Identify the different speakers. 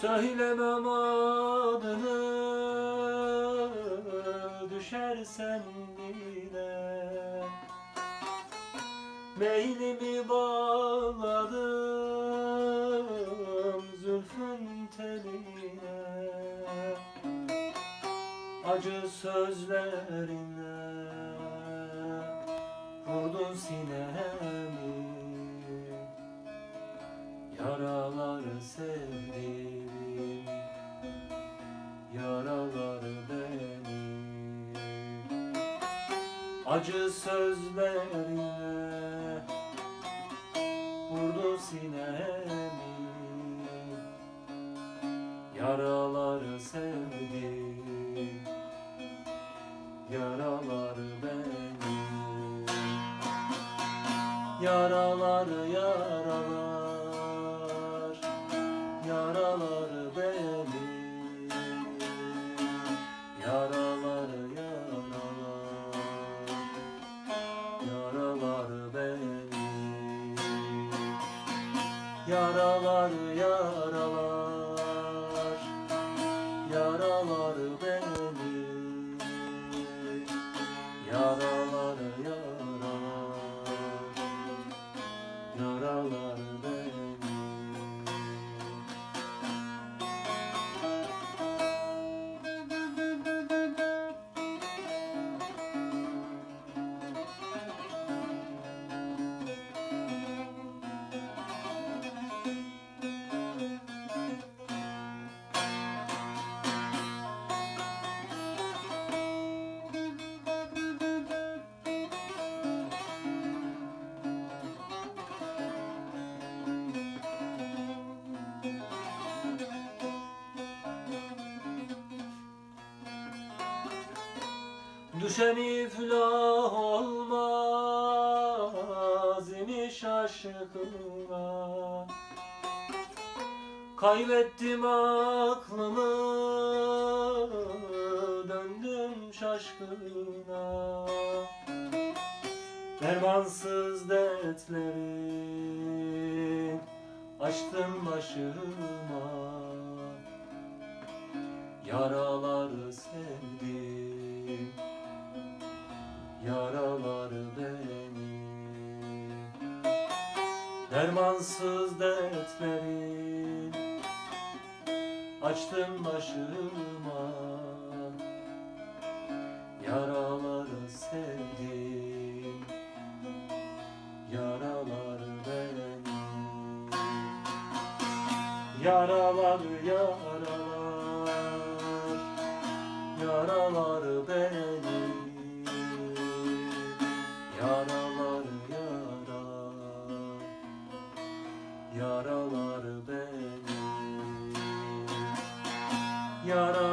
Speaker 1: Söylemem adını düşersen bile Meylimi bağladım zülfün teline. Acı sözlerinle vurdun sinemi. Yaraları sevdim Acı sözlerinle Vurdu sinemi. Yaraları sevdim Yaraları benim. Yaraları yaralar Yaraları Yaraları yaralar. Yaraları benim Düşen iflah olmaz imiş aşkına Kaybettim aklımı döndüm şaşkına Dermansız dertlerin açtım başıma. Yaraları sevdim Yaraları benim Dermansız dertlerin Açtım başıma. Yaraları sevdim Yaraları benim Yaraları yaralar Yaraları benim Yaraları